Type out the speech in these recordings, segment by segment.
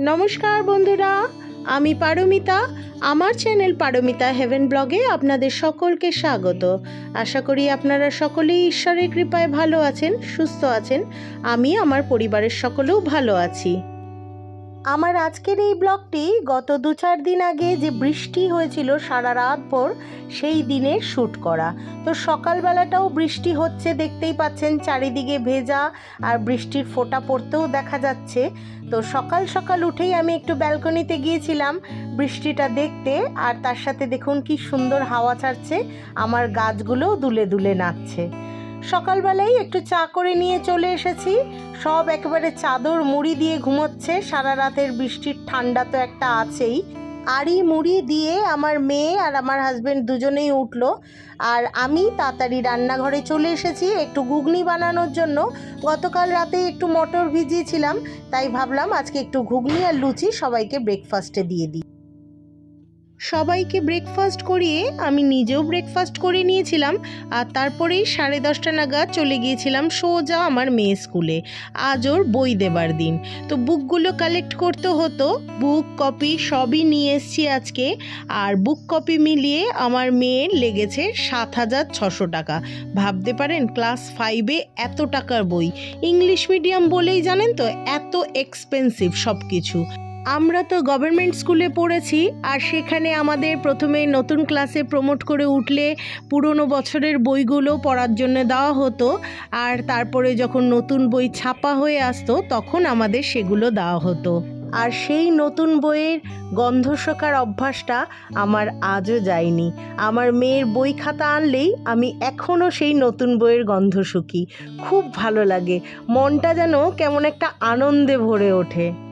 নমস্কার বন্ধুরা, আমি পারমিতা। আমার চ্যানেল পারমিতা হেভেন ব্লগে আপনাদের সকলকে স্বাগত। আশা করি আপনারা সকলেই ঈশ্বরের কৃপায় ভালো আছেন, সুস্থ আছেন। আমি, আমার পরিবারের সকলেও ভালো আছি। আমার আজকের এই ব্লগটি গত দু চার দিন আগে যে বৃষ্টি হয়েছিল সারা রাত ভর সেই দিনে শ্যুট করা। তো সকালবেলাটাও বৃষ্টি হচ্ছে দেখতেই পাচ্ছেন চারিদিকে ভেজা আর বৃষ্টির ফোঁটা পড়তেও দেখা যাচ্ছে। তো সকাল সকাল উঠেই আমি একটু ব্যালকনিতে গিয়েছিলাম বৃষ্টিটা দেখতে আর তার সাথে দেখুন কি সুন্দর হাওয়া ছাড়ছে আমার গাছগুলোও দুলে দুলে নাচছে। সকালবেলায় একটু চা করে নিয়ে চলে এসেছি। সব একেবারে চাদর মুড়ি দিয়ে ঘুমোচ্ছে। সারা রাতের বৃষ্টির ঠান্ডা তো একটা আছেই। আড়ি মুড়ি দিয়ে আমার মেয়ে আর আমার হাজবেন্ড দুজনেই উঠল। আর আমি তাড়াতাড়ি রান্নাঘরে চলে এসেছি একটু ঘুগনি বানানোর জন্য। গতকাল রাতে একটু মটর ভিজিয়েছিলাম, তাই ভাবলাম আজকে একটু ঘুগনি আর লুচি সবাইকে ব্রেকফাস্টে দিয়ে দিই। সবাইকে ব্রেকফাস্ট করিয়ে আমি নিজেও ব্রেকফাস্ট করে নিয়েছিলাম আর তারপরেই সাড়ে দশটা নাগাদ চলে গিয়েছিলাম সোজা আমার মেয়ে স্কুলে। আজ ওর বই দেবার দিন। তো বুকগুলো কালেক্ট করতে হতো বুক কপি সবই নিয়ে এসছি আজকে। আর বুক কপি মিলিয়ে আমার মেয়ের লেগেছে সাত হাজার ছশো টাকা। ভাবতে পারেন ক্লাস ফাইভে এত টাকার বই। ইংলিশ মিডিয়াম বলেই জানেন তো, এত এক্সপেন্সিভ সব কিছু আমরা তো গভর্নমেন্ট স্কুলে পড়েছি আর সেখানে আমাদের প্রথমে নতুন ক্লাসে প্রমোট করে উঠলে পুরনো বছরের বইগুলো পড়ার জন্য দেওয়া হতো আর তারপরে যখন নতুন বই ছাপা হয়ে আসতো তখন আমাদের সেগুলো দেওয়া হতো। আর সেই নতুন বইয়ের গন্ধ শোকার অভ্যাসটা আমার আজও যায়নি। আমার মেয়ের বই খাতা আনলেই আমি এখনও সেই নতুন বইয়ের গন্ধ শুকি। খুব ভালো লাগে। মনটা যেন কেমন একটা আনন্দে ভরে ওঠে।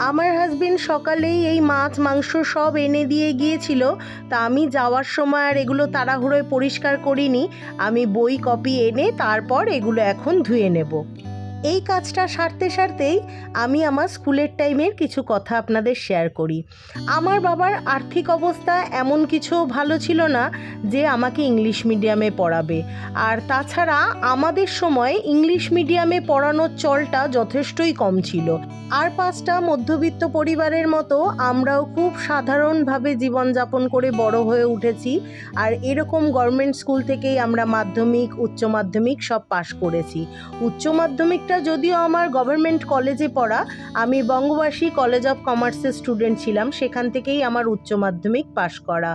আমার হাজবেন্ড সকালেই এই মাছ, মাংস সব এনে দিয়ে গিয়েছিল। তা আমি যাওয়ার সময় আর এগুলো তাড়াহুড়োয় পরিষ্কার করিনি। আমি বই, কপি এনে তারপর এগুলো এখন ধুয়ে নেব। এই কাজটা সারতে সারতেই আমি আমার স্কুলের টাইমের কিছু কথা আপনাদের শেয়ার করি। আমার বাবার আর্থিক অবস্থা এমন কিছু ভালো ছিল না যে আমাকে ইংলিশ মিডিয়ামে পড়াবে। আর তাছাড়া আমাদের সময় ইংলিশ মিডিয়ামে পড়ানোর চলটা যথেষ্টই কম ছিল। আর পাঁচটা মধ্যবিত্ত পরিবারের মতো আমরাও খুব সাধারণভাবে জীবনযাপন করে বড় হয়ে উঠেছি আর এরকম গভর্নমেন্ট স্কুল থেকেই আমরা মাধ্যমিক, উচ্চ মাধ্যমিক সব পাশ করেছি। উচ্চ মাধ্যমিকটা যদিও আমার গভর্নমেন্ট কলেজে পড়া, আমি বঙ্গবাসী কলেজ অফ কমার্সের স্টুডেন্ট ছিলাম, সেখান থেকেই আমার উচ্চ মাধ্যমিক পাশ করা।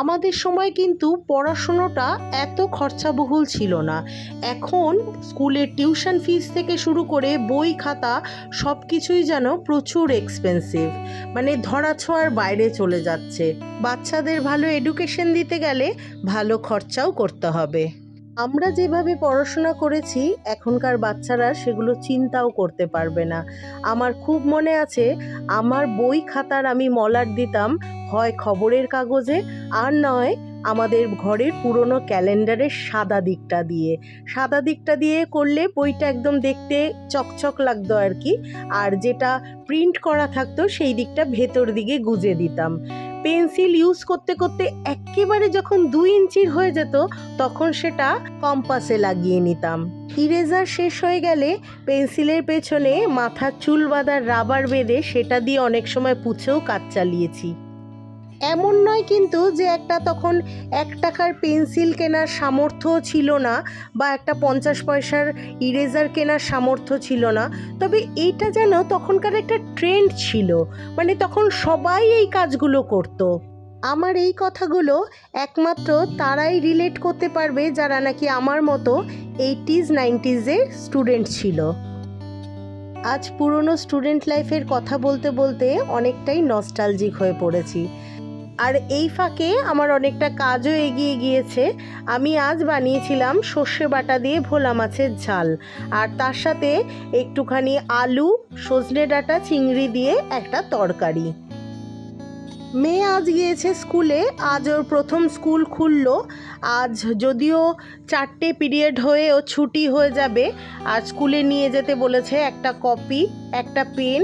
আমাদের সময় কিন্তু পড়াশুনোটা এত খরচাবহুল ছিল না। এখন স্কুলের টিউশন ফিস থেকে শুরু করে বই খাতা সব কিছুই যেন প্রচুর এক্সপেন্সিভ মানে ধরাছোঁয়ার বাইরে চলে যাচ্ছে। বাচ্চাদের ভালো এডুকেশন দিতে গেলে ভালো খরচাও করতে হবে। আমরা যেভাবে পড়াশোনা করেছি, এখনকার বাচ্চারা সেগুলো চিন্তাও করতে পারবে না। আমার খুব মনে আছে, আমার বই খাতার আমি মলার দিতাম, হয় খবরের কাগজে, আর নয় আমাদের ঘরের পুরনো ক্যালেন্ডারের সাদা দিকটা দিয়ে। সাদা দিকটা দিয়ে করলে বইটা একদম দেখতে চকচক লাগতো আর কি, আর যেটা প্রিন্ট করা থাকতো সেই দিকটা ভেতর দিকে গুজে দিতাম। পেন্সিল ইউজ করতে করতে একেবারে যখন দুই ইঞ্চির হয়ে যেত, তখন সেটা কম্পাসে লাগিয়ে নিতাম। ইরেজার শেষ হয়ে গেলে পেন্সিলের পেছনে মাথার চুল বাঁধার রাবার বেঁধে সেটা দিয়ে অনেক সময় পুছেও কাজ চালিয়েছি। এমন নয় কিন্তু যে একটা তখন এক টাকার পেন্সিল কেনার সামর্থ্য ছিল না বা একটা পঞ্চাশ পয়সার ইরেজার কেনার সামর্থ্য ছিল না। তবে এইটা যেন তখনকার একটা ট্রেন্ড ছিল। মানে তখন সবাই এই কাজগুলো করতো। আমার এই কথাগুলো একমাত্র তারাই রিলেট করতে পারবে যারা নাকি আমার মতো এইটিজ নাইনটিজের স্টুডেন্ট ছিল। আজ পুরনো স্টুডেন্ট লাইফের কথা বলতে বলতে অনেকটাই নস্টালজিক হয়ে পড়েছি। আর এই ফাঁকে আমার অনেকটা কাজও এগিয়ে গিয়েছে। আমি আজ বানিয়েছিলাম সর্ষে বাটা দিয়ে ভোলা মাছের ঝাল। আর তার সাথে একটুখানি আলু, সজনে ডাঁটা, চিংড়ি দিয়ে একটা তরকারি। মেয়ে আজ গিয়েছে স্কুলে, আজ ওর প্রথম স্কুল খুললো। আজ যদিও চারটে পিরিয়ড হয়ে ও ছুটি হয়ে যাবে আর স্কুলে নিয়ে যেতে বলেছে একটা কপি, একটা পেন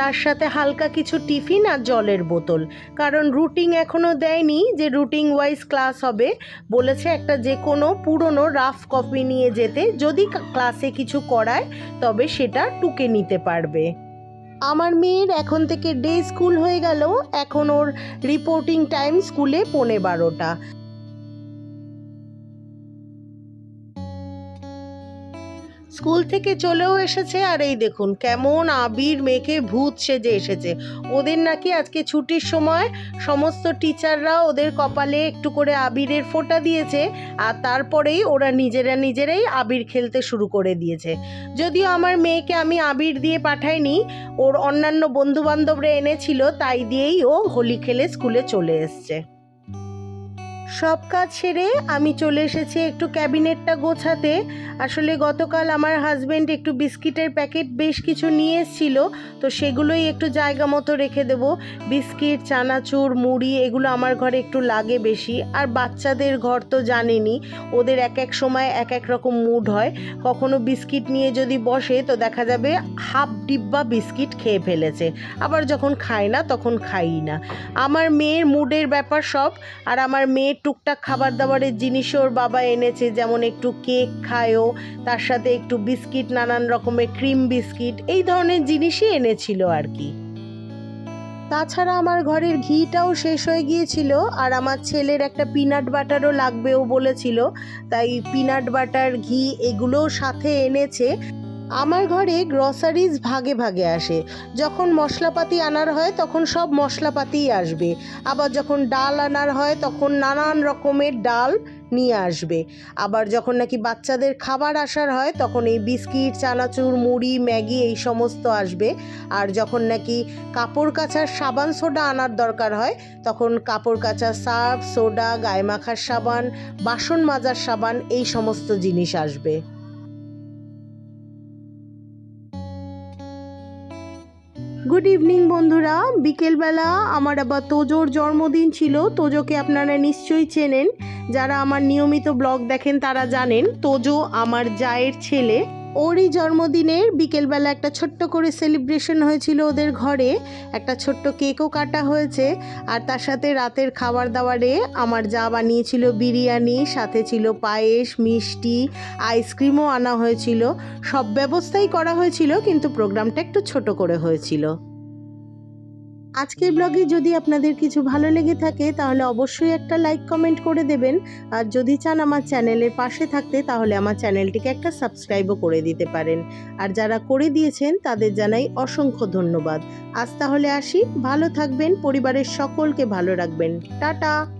তার সাথে হালকা কিছু টিফিন আর জলের বোতল। কারণ রুটিং এখনও দেয়নি যে রুটিং ওয়াইজ ক্লাস হবে। বলেছে একটা যে কোনো পুরনো রাফ কপি নিয়ে যেতে যদি ক্লাসে কিছু করায়, তবে সেটা টুকে নিতে পারবে। আমার মেয়ের এখন থেকে ডে স্কুল হয়ে গেল। এখন ওর রিপোর্টিং টাইম স্কুলে পৌনে বারোটা। স্কুল থেকে চলেও এসেছে। আর এই দেখুন, কেমন আবির মেখে ভূত সেজে এসেছে। ওদের নাকি আজকে ছুটির সময় সমস্ত টিচাররা ওদের কপালে একটু করে আবিরের ফোঁটা দিয়েছে আর তারপরেই ওরা নিজেরা নিজেরাই আবির খেলতে শুরু করে দিয়েছে। যদিও আমার মেয়েকে আমি আবির দিয়ে পাঠাইনি, ওর অন্যান্য বন্ধু বান্ধবরা এনেছিল, তাই দিয়েই ও হোলি খেলে স্কুলে চলে এসছে। সব কাজ সেরে আমি চলে এসেছি একটু ক্যাবিনেটটা গোছাতে। আসলে গতকাল আমার হাজব্যান্ড একটু বিস্কিটের প্যাকেট বেশ কিছু নিয়ে এসেছিল, তো সেগুলোই একটু জায়গা মতো রেখে দেবো। বিস্কিট, চানাচুর, মুড়ি এগুলো আমার ঘরে একটু লাগে বেশি। আর বাচ্চাদের ঘর তো জানেনি ওদের এক এক সময় এক এক রকম মুড হয়। কখনো বিস্কিট নিয়ে যদি বসে তো দেখা যাবে হাফ ডিব্বা বিস্কিট খেয়ে ফেলেছে। আবার যখন খায় না তখন খাই না। আমার মেয়ের মুডের ব্যাপার সব, আর আমার মেয়ের টুকটাক খাবার দাবারের জিনিসও ওর বাবা এনেছে, যেমন একটু কেক খায়ও, তার সাথে একটু বিস্কিট, নানান রকমের ক্রিম বিস্কিট, এই ধরনের জিনিসই এনেছিল আর কি। তাছাড়া আমার ঘরের ঘিটাও শেষ হয়ে গিয়েছিল, আর আমার ছেলের একটা পিনাট বাটারও লাগবেও বলেছিল, তাই পিনাট বাটার ঘি এগুলোও সাথে এনেছে। আমার ঘরে গ্রসারিজ ভাগে ভাগে আসে। যখন মশলাপাতি আনার হয়, তখন সব মশলাপাতিই আসবে। আবার যখন ডাল আনার হয়, তখন নানান রকমের ডাল নিয়ে আসবে। আবার যখন নাকি বাচ্চাদের খাবার আসার হয়, তখন এই বিস্কিট, চানাচুর, মুড়ি, ম্যাগি এই সমস্ত আসবে। আর যখন নাকি কাপড় কাচার সাবান, সোডা আনার দরকার হয়, তখন কাপড় কাচার সার্ফ, সোডা, গায়ে মাখার সাবান, বাসন মাজার সাবান এই সমস্ত জিনিস আসবে। গুড ইভিনিং বন্ধুরা। বিকেলবেলা আমার আবার তোজোর জন্মদিন ছিল, তোজোকে আপনারা নিশ্চয়ই চেনেন। যারা আমার নিয়মিত ব্লগ দেখেন তারা জানেন, তোজো আমার জায়ের ছেলে। ওরই জন্মদিনের বিকেলবেলা একটা ছোট্ট করে সেলিব্রেশন হয়েছিল ওদের ঘরে। একটা ছোট্ট কেকও কাটা হয়েছে আর তার সাথে রাতের খাবার দাবারে আমার যা বানিয়েছিল বিরিয়ানি, সাথে ছিল পায়েস, মিষ্টি, আইসক্রিমও আনা হয়েছিল। সব ব্যবস্থাই করা হয়েছিল কিন্তু প্রোগ্রামটা একটু ছোট করে হয়েছিল। আজকের ব্লগে যদি আপনাদের কিছু ভালো লেগে থাকে, তাহলে অবশ্যই একটা লাইক কমেন্ট করে দেবেন। আর যদি চান আমার চ্যানেলের পাশে থাকতে, তাহলে আমার চ্যানেলটিকে একটা সাবস্ক্রাইবও করে দিতে পারেন। আর যারা করে দিয়েছেন, তাদের জানাই অসংখ্য ধন্যবাদ। আজ তাহলে আসি। ভালো থাকবেন, পরিবারের সকলকে ভালো রাখবেন। টাটা!